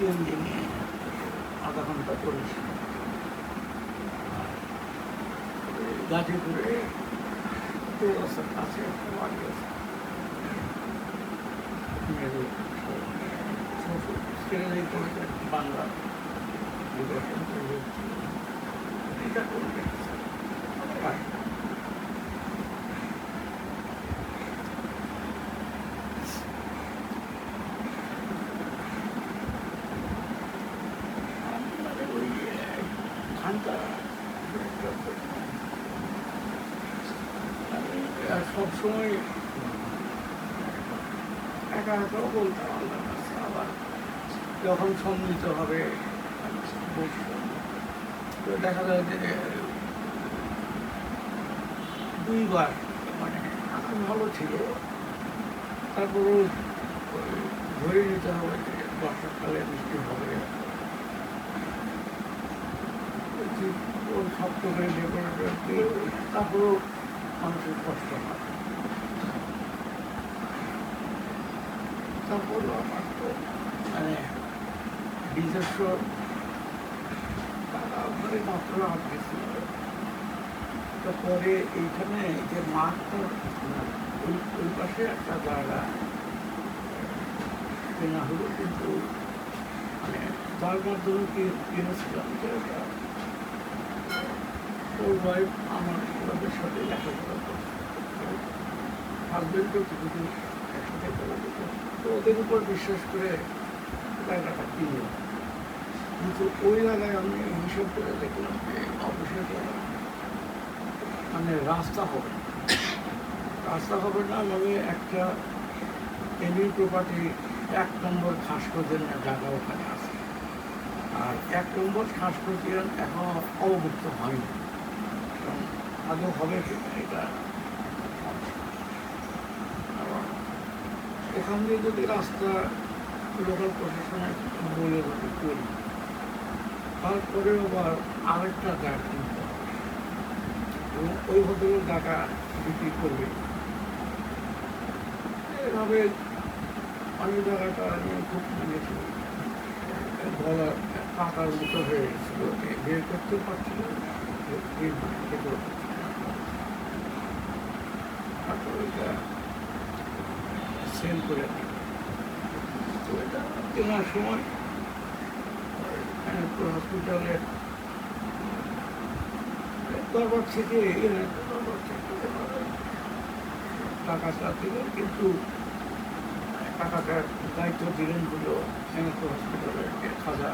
CNG নিয়ে আধা ঘণ্টা করেছি গাজীপুরে কাছে একটা বাড়ি আছে। বাংলা পায় মানে ওই খানটা সবসময় একা একাও বলতাম আবার যখন সম্মিলিত হবে তো দেখা যায় যে দুইবার মানে ভালো ছিল তারপরও ওই ধরে নিতে হবে বর্ষাকালে বৃষ্টি হবে। শক্ত করে তারপরেও মানুষের কষ্ট হয়। তারপরও আমার তো মানে নিজস্ব টাকা ঘরে মাত্র আটকে ছিল তারপরে এইখানে যে মাঠটা, ওই ওই পাশে একটা জায়গা কেনা হলো কিন্তু মানে তার মাধ্যমে কি কিনেছিলাম যে ওর ওয়াইফ আমার সাথে লেখাপড়া করছে হাজবেন্ডও কিছু তো ওদের উপর বিশ্বাস করে জায়গাটা কিনলাম। কিন্তু ওই জায়গায় আমি হিসাব করে দেখলাম যে অফিসের মানে রাস্তা হবে। রাস্তা হবে না মানে একটা এমনি প্রপার্টি এক নম্বর খাসকদের জায়গা ওখানে আছে। আর এক নম্বর খাসকতিয়ান এখন অবমুক্ত হয়নি। আদৌ হবে কিনা এটা আবার এখান দিয়ে যদি রাস্তা লোকাল প্রশাসনের বলে যদি করি তারপরে আবার আরেকটা জায়গা কিনতে হবে এবং ওই হোটেলের টাকা বিক্রি করবে এভাবে আমি জায়গাটা নিয়ে খুব নিয়েছি গলা কাটার মতো হয়ে গেছিল বের করতে পারছিল। তারপর সেল করে তো এটা কেনার সময়। হসপিটালে দরবার থেকে টাকাটা দিলেন, কিন্তু টাকাটার দায়িত্ব দিলেন হলো সেনাতো হসপিটালের খাজা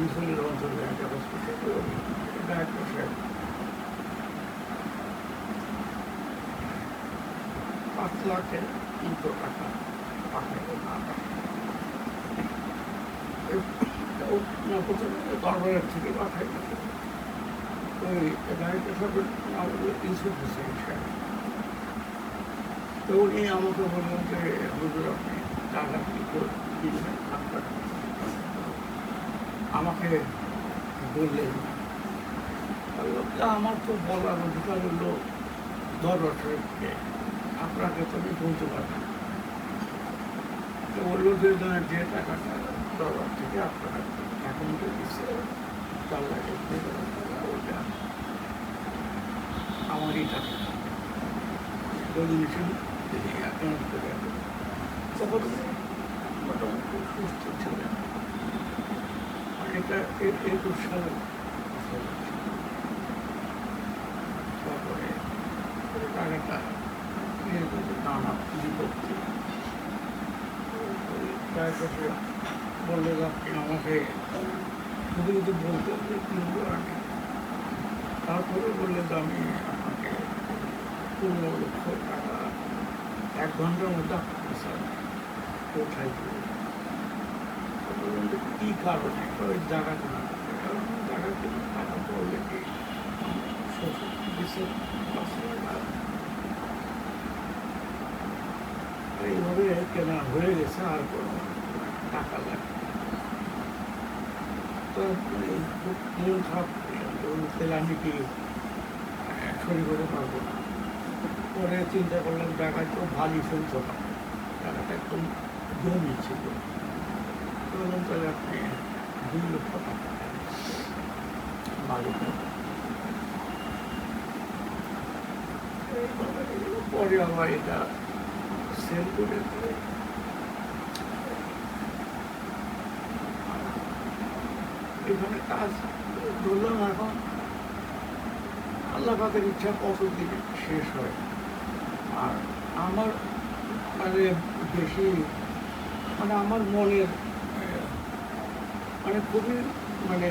মিসলের অঞ্চলে একটা হসপিটাল ডাক্তার পাঁচ লাখের মতো টাকা পাঠাইল না দরবারের থেকে পাঠাই ওই ডাক্তার সাহেবের নাম ইউসুফ হোসেন সাহেব। তো উনি আমাকে বললেন যে, হুজুর, আপনি টাকা কি করে দিবেন আপনার আমাকে বললেন আমার তো বলার অধিকার হলো দরবার সাহেবকে আপনাকে তো আমি বলতে পারি না। তো যে টাকাটা দরবার থেকে আপনার অ্যাকাউন্টে দিচ্ছে চার লাখ আমারই টাকা। ডোনেশন অ্যাকাউন্ট মোটামুটি সুস্থ ছিলেন এটা এ- একুশ তারপরে ওই টাকাটা নিয়ে গেছে বিপত্তি চারপাশে বললে আমাকে শুধু শুধু বলতে কিনবো আগে তারপরে বললে যে আমি আপনাকে পনেরো লক্ষ টাকা এক ঘণ্টার মধ্যে আপনাকে স্যার পৌঁছাই তো বললাম যে কী কারণে ওই জায়গা কেনা কারণ জায়গা কিনে টাকা তো অলরেডি শ্বশুর দিচ্ছে পাঁচ এইভাবে কেনা হয়ে গেছে, আর কোনো টাকা লাগে তো যে ওই তাহলে আমি কি সরি করে পারব না? পরে চিন্তা করলাম, টাকা তো ভালোই ফেলতে হবে। টাকাটা একদম জমি ছিল। তো তাহলে আপনি দুই লক্ষ টাকা পরে আবার এটা সেল এখানে কাজ ধরলাম এখন আল্লাহ পাকের ইচ্ছা কতদিন শেষ হয়। আর আমার মানে বেশি মানে আমার মনের মানে খুবই মানে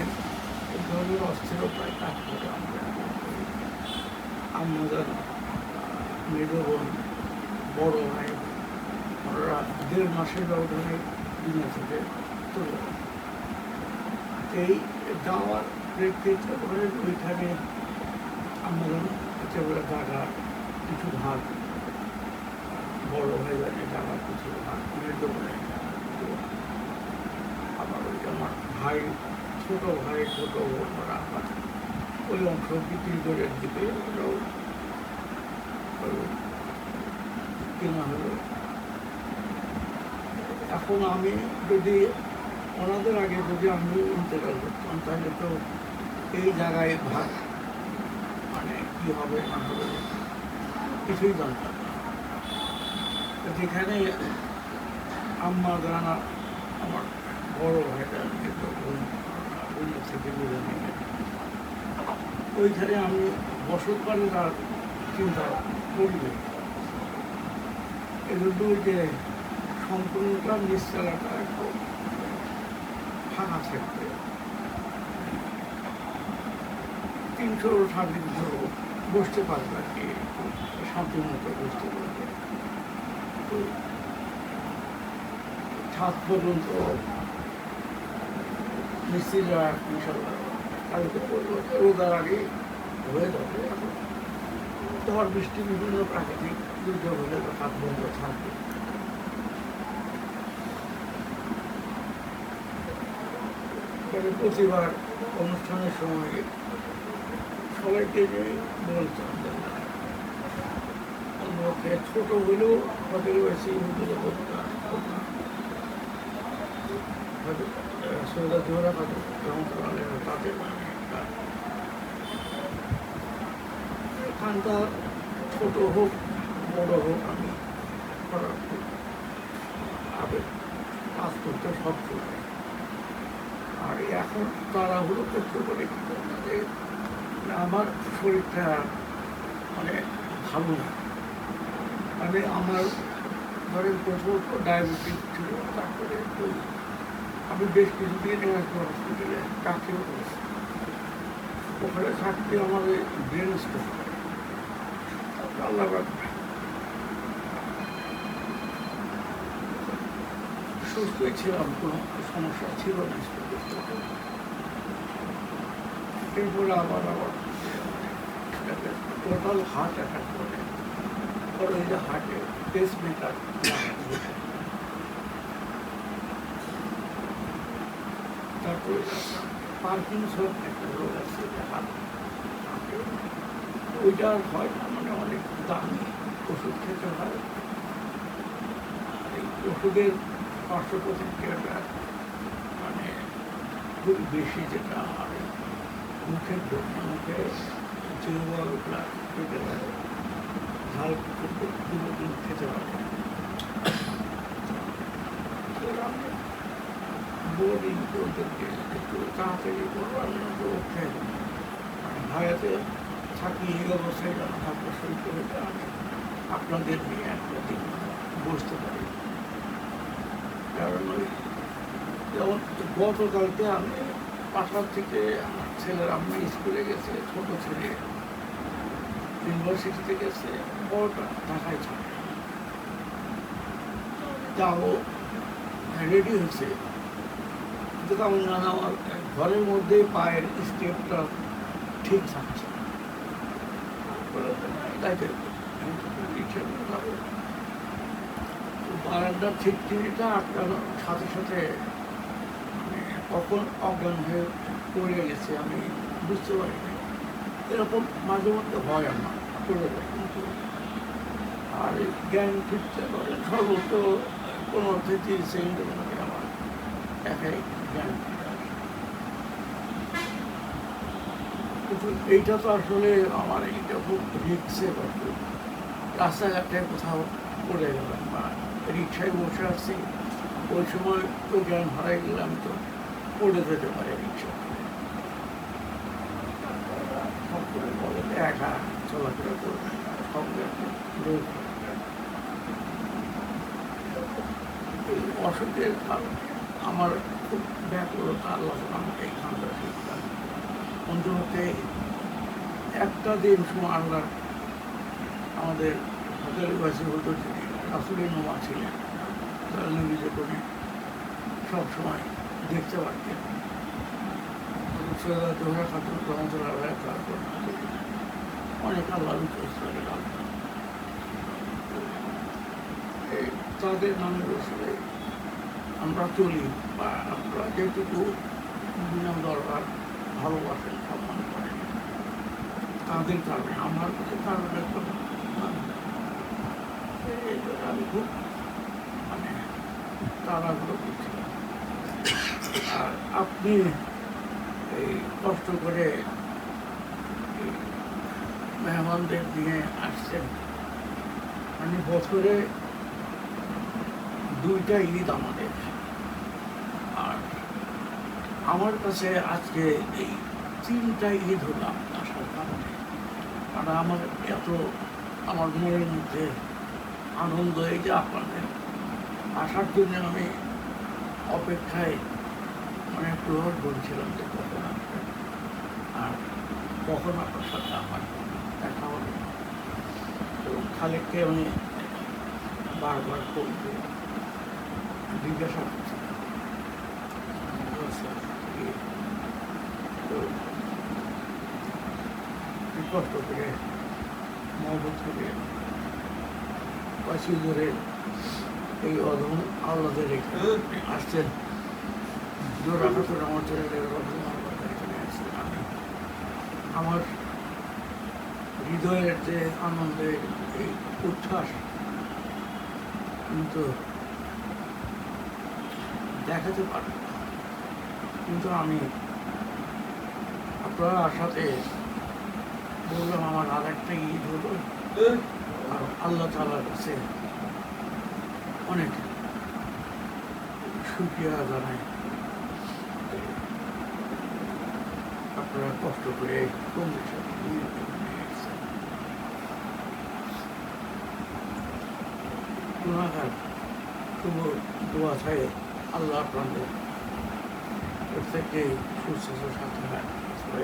ধরনের অস্থিরতায় কাজ করে আমরা আমাদের মেজ বোন বড় ভাই দেড় মাসের ব্যবধানে থেকে চলে এই যাওয়ার প্রেক্ষিতে ধরে ওইখানে আমাদের একেবারে জায়গা কিছু ভাগ বড় হয়ে যাবে জায়গার কিছু ভাগ বোনের তো আবার ওই আমার ভাই, ছোট ভাই, ছোট বোন, ওরা আবার ওই অংশ বিক্রি করে দিতে ওরাও কেনা হলো এখন আমি যদি ওনাদের আগে যদি আমি ইন্তেকাল করতাম, তাহলে তো এই জায়গায় ভাগ মানে কি হবে, না হবে, কিছুই জানতাম যেখানে আম্মা, জানা, আমার বড় ভাইটা থেকে বিদায় নিয়ে ওইখানে আমি বসত আর চিন্তা করিনি এজন্য ওই যে সম্পূর্ণটা নিশ্চলাটা একটু ফাঁকা থাকবে তিনশো সাড়ে তিনশো বসতে পারবে। আর কি শান্তি মতো বসতে পারবে। ছাদ পর্যন্ত মিস্ত্রিরা ইনশাল্লাহ করব রোদার আগে হয়ে যাবে। ঝড় বৃষ্টি বিভিন্ন প্রাকৃতিক দুর্যোগ হলে হাত বন্ধ থাকবে তবে প্রতিবার অনুষ্ঠানের সময় সবাইকে যে বলতাম অন্যকে ছোট হলেও তাদের বেশি রহমতুল্লাহ তাদের মানে এখানটা ছোট হোক, বড় হোক, আমি কাজ করতে সব সময় আর এখন তাড়াহুড়ো করতে পারে যে আমার শরীরটা মানে ভালো না। মানে আমার ধরেন প্রথম ডায়াবেটিস ছিল, তারপরে তো আমি বেশ কিছুদিন একটু হসপিটালে চাকরিও করেছি। ওখানে থাকতে আমার ব্রেন স্ট্রোক আল্লাহ সুস্থই ছিলাম কোনো সমস্যা ছিল না এরপরে আবার আবার টোটাল হার্ট অ্যাটাক করে। পরে ওই যে হার্টে পেস মেকার তারপরে পার্কিনসন একটা রোগ আছে ওইটা আর হয় না মানে অনেক দামি ওষুধ খেতে হয়। ওষুধের পার্শ্ব প্রতিক্রিয়াটা মানে খুব বেশি যেটা এই মুখের মুখে জিহ্বাগুলা পেটে যায় ঝাল কিছু দুটো দিন খেতে পারে বোর্ডিং ওদেরকে একটু তাড়াতাড়ি করব আমি ওকে ভাইয়াতে থাকি, এই অবস্থায় যেন থাকব সই করে আমি আপনাদের নিয়ে একটা দিন বসতে পারি। কারণ যেমন গতকালকে আমি পাঠার থেকে আমার ছেলের আম্মা স্কুলে গেছে ছোট ছেলে ইউনিভার্সিটিতে গেছে বড়টা ঢাকায় থাকে তাও রেডি হয়েছে কিন্তু তেমন না আমার ঘরের মধ্যে পায়ের স্টেপটা ঠিক থাকছে না। বলে, "তাইতে আমি তো খুব ইচ্ছে যাব।" বারান্দার ছিটকিনিটা আটকানোর সাথে সাথে মানে কখন অজ্ঞান হয়ে পড়ে গেছে আমি বুঝতে পারিনি। এরকম মাঝে মধ্যে হয় আমার যায় কিন্তু আর জ্ঞান ফিরতে পারে পনেরো থেকে তিরিশ সেকেন্ডের মধ্যে আমার একাই জ্ঞান। কিন্তু এইটা তো আসলে আমার এইটা খুব ব্যাপার রাস্তাঘাটে কোথাও পড়ে গেলাম বা রিক্সায় বসে আসছি ওই সময় তো জ্ঞান হারাই গেলাম তো, পড়ে যেতে পারে রিক্সা। বলে, একা চলাফেরা করবে। এই অসুখের কারণে আমার খুব ব্যাকুলতা, আল্লাহ আমাকে এই খানটা শিখতাম অন্তমধ্যে একটা দিন সময় আল্লাহ আমাদের হাজারি বাসী হতো রাসুলের নোমা ছিলেন তারা নবীজে করে সবসময় দেখতে পারতেন। তারপর অনেক আল্লাহ এই তাদের নামে রসুলে আমরা চলি বা আমরা যেটুকু বিনাম দরকার ভালোবাসেন, সম্মান করেন, তাদের কারণে, আমার কাছে কারণে তো না। এই জন্য আমি খুব মানে তাড়াহুড়ো করছিলাম আর আপনি এই কষ্ট করে মেহমানদের নিয়ে আসছেন মানে বছরে দুইটা ঈদ আমাদের। আর আমার কাছে আজকে এই তিনটা ঈদ হলো আপনার কারণে কারণ আমার এত, আমার মনের মধ্যে আনন্দ এই যে আপনাদের। আসার জন্য আমি অপেক্ষায় মানে প্রহর করছিলাম যে কখন আসবেন আর কখন আপনার সাথে আমার দেখা হবে। এবং খালেককে আমি বারবার ফোন করে জিজ্ঞাসা করছিলাম যে, তো কি কষ্ট করে মহবত করে ধরে এই অধম এখানে আসছেন। জোর আশা করে আমার এখানে আসছেন আমি আমার হৃদয়ের যে আনন্দের এই উচ্ছ্বাস, কিন্তু দেখাতে পারব কিন্তু আমি আপনার আশাতে বললাম, আমার আর একটা ঈদ হলো। আল্লাহ তালার কাছে অনেক সুখিয়া জানাই। আপনারা কষ্ট করে কমবে গুণাগার তবু দোয়া চাই আল্লাহ আপনাদের প্রত্যেককে সুস্থ সাথে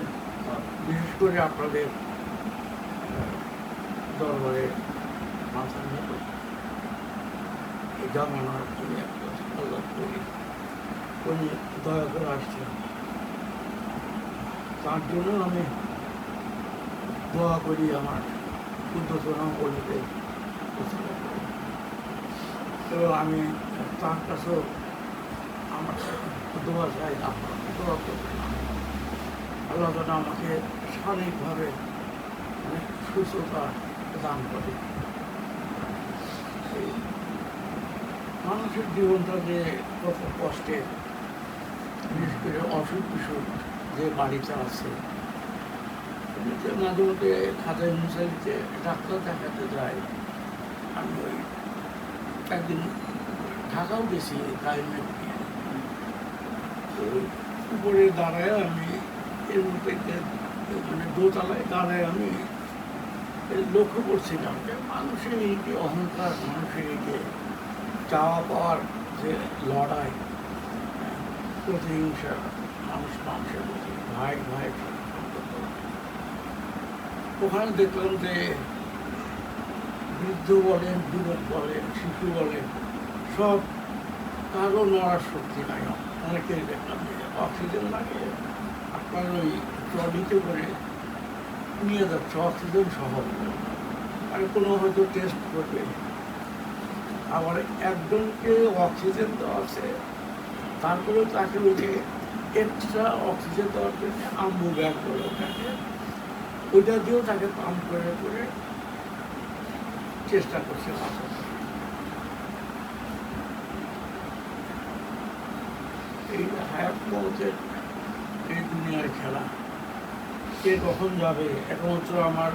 বিশেষ করে আপনাদের দরবারে মাথা নত এই জামানার তুমি একটা আল্লাহ করি উনি দয়া করে আসছেন তার জন্য আমি দোয়া করি আমার উদ্যোতনা বলিতে তো আমি তার কাছেও আমার দোয়া চাই আপনার দোয়া করবেন আল্লাহ যেন আমাকে শারীরিকভাবে অনেক সুস্থতা দান করে এই মানুষের জীবনটা যে কত কষ্টে বিশেষ করে অসুখ বিসুখ যে বাড়িতে আছে। মাঝে মধ্যে খাতায় মুসাইতে ডাক্তার দেখাতে যায় আমি ওই একদিন ঢাকাও গেছি তো উপরে দাঁড়ায় আমি, এর মধ্যে মানে দোতলায় দাঁড়ায় আমি লক্ষ্য করছিলাম যে মানুষের এই যে অহংকার, মানুষের এই যে চাওয়া পাওয়ার যে লড়াই, প্রতিহিংসা, মানুষ মানুষের প্রতি, ভাই ভাই ওখানে দেখলাম যে বৃদ্ধ বলেন, যুবক বলেন, শিশু বলেন, সব কারও নড়ার শক্তি নাই। অনেকেই দেখলাম যে অক্সিজেন লাগে, আপনার ওই ট্রলিতে করে নিয়ে যাচ্ছে, অক্সিজেন সহ। আর কোনো হয়তো টেস্ট করবে। আবার একজনকে অক্সিজেন দেওয়া আছে। তারপরে তাকে ওই এক্সট্রা অক্সিজেন দেওয়ার জন্য আম্বু ব্যাগ বলে ওটাকে ওইটা দিয়েও তাকে পাম্প করে করে চেষ্টা করছে এই হায়াত মৌতের এই দুনিয়ার খেলা। কে কখন যাবে? একমাত্র আমার,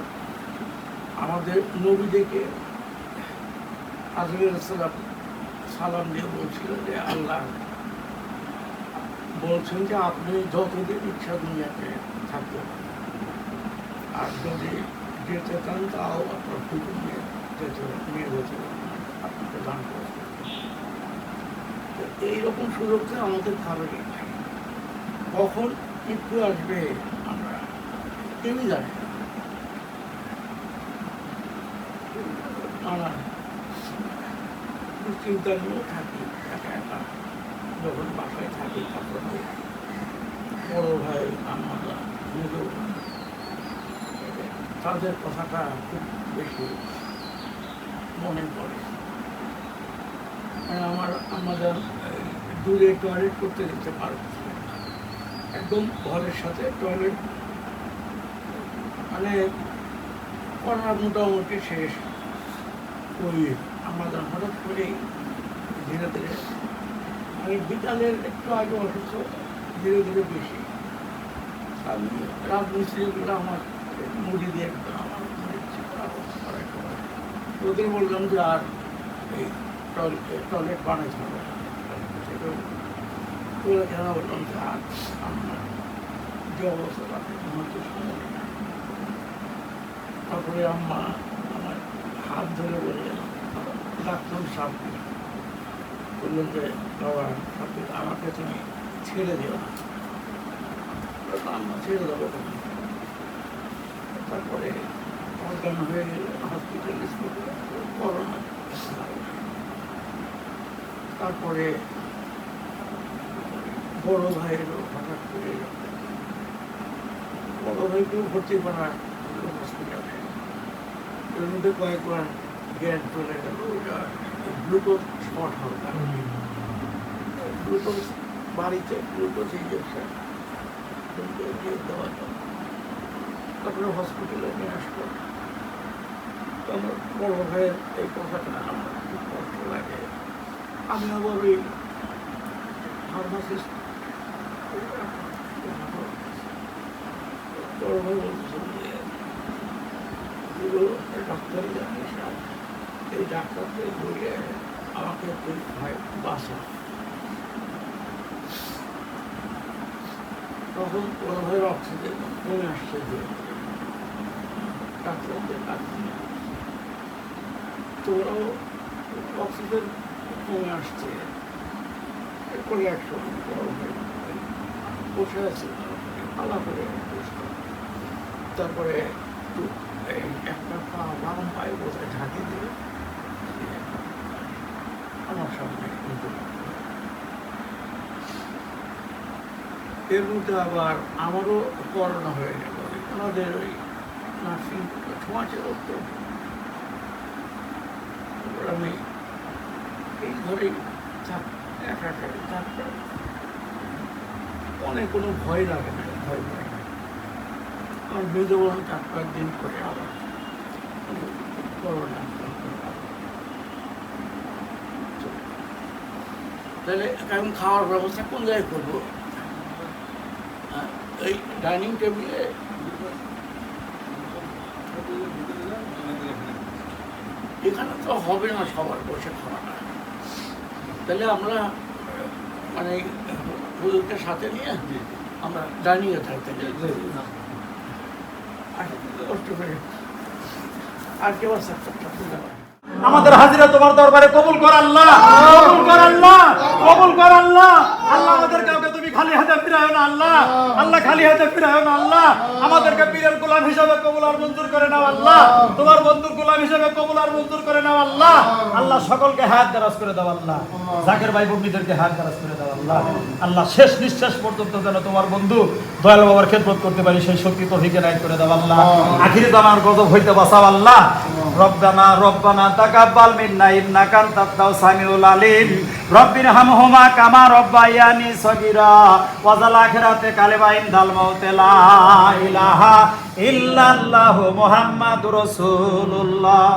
আমাদের নবী ডেকে আজমের সালাম দিয়ে বলছিলেন যে আল্লাহ বলছেন যে আপনি যতদিন ইচ্ছা দুনিয়াতে আর যদি যেতে চান তাও আপনার নিয়ে যেতে নিয়ে আপনাকে দান তো এইরকম সুযোগটা আমাদের নাই। কখন মৃত্যু আসবে আমরা কেউই জানি না। চিন্তা নিয়েও থাকি, একা একা। যখন বাসায় থাকি, তখন বড় ভাই আমরা তাদের কথাটা খুব বেশি মনে পড়ে। মানে আমার, আমাদের দূরে টয়লেট করতে যেতে পারব একদম ঘরের সাথে টয়লেট মানে করার মোটামুটি শেষ। ওই আমাদের হঠাৎ করেই ধীরে ধীরে। আমি বিকালের একটু আগে অসুস্থ, ধীরে ধীরে বেশি। রাজমিস্ত্রিগুলো আমার মুড়ি দিয়ে একদম আমার করা ওদের বললাম যে আর এই টয়লেট বানাইতে হবে। বললাম যে আর আমরা যে অবস্থা তারপরে আম্মা আমার হাত ধরে ডাক্তার সামনে বললেন যে বাবা সাথে আমাকে তুমি ছেড়ে দিও বললাম, ছেড়ে দেবো তারপরে অজ্ঞান হয়ে গেলে হসপিটালে করোনা তারপরে বড় ভাইয়েরও হঠাৎ করে বড় ভাইকেও ভর্তি করা হসপিটালে এর মধ্যে কয়েকবার গ্যাস চলে গেল ওইটা গ্লুকোজ শর্ট কারণে গ্লুকোজ বাড়িতে গ্লুকোজ ইঞ্জেকশন দিয়ে দেওয়া যায় তারপরে হসপিটালে নিয়ে আসলো। আমার বড় ভাইয়ের এই কথাটা আমার খুব কষ্ট লাগে। আমি আবার ওই ফার্মাসিস্ট বড় ভাই বলছেন যে ডাক্তারি জানিস না এই ডাক্তারদের বলে আমাকে ভাই বাসা তখন বড় অক্সিজেন কমে আসছে যে ডাক্তারদের কাজ তো ওরাও অক্সিজেন কমে আসছে। এরপরে একশো বসে আছে আলা করে। তারপরে একটু পা বাম পায়ে বোধহয় ঝাঁকি দিল। এর মধ্যে আবার আমারও করোনা হয়ে গেল। ওনাদের ওই নার্সিং আমি এই থাকতাম অনেক কোনো ভয় লাগে না, ভয় পাই না। আমার বেঁধে বললাম চার পাঁচ দিন করে আবার করোনা। তাহলে এখন খাওয়ার ব্যবস্থা কোন জায়গায় করব? এই ডাইনিং টেবিলে এখানে তো হবে না সবার বসে খাওয়াটা। তাহলে আমরা মানে হুজুরকে সাথে নিয়ে আমরা ডাইনিংয়ে থাকতে চাই আর করে আর কেউ আছে আমাদের হাজিরা তোমার দরবারে কবুল কর আল্লাহ। কবুল কর আল্লাহ। কবুল কর আল্লাহ। আল্লাহ আমাদের কাউকে খালি হাতে ফিরাও না আল্লাহ। আল্লাহ। খালি হাতে ফিরাও না আল্লাহ। আমাদেরকে পীরের গোলাম হিসাবে কবুল আর মঞ্জুর করে নাও আল্লাহ। তোমার বন্ধুর গোলাম হিসাবে কবুল আর মঞ্জুর করে নাও আল্লাহ। আল্লাহ। সকলকে হাত দারাজ করে দাও আল্লাহ। জাকের ভাই বন্ধুদেরকে হাত দারাজ করে দাও আল্লাহ। আল্লাহ শেষ নিঃশ্বাস পর্যন্ত যেন তোমার বন্ধু দয়াল বাবার খেদমত করতে পারি সেই শক্তি তো হিকে নাই করে দাও আল্লাহ। আখিরি দামার গজব হইতে বাঁচাও আল্লাহ। রব্বানা রব্বানা তাকাব্বাল মিন্না ইন্নাকা আনতাত সামিউল আলিম। রব্বির হামহুমা কামা রব্বায়ানি সগীরা। ওয়াজাল আখিরাতে কালিমা ইনদাল মাউতে লা ইলাহা ইল্লাল্লাহু মুহাম্মাদুর রাসূলুল্লাহ।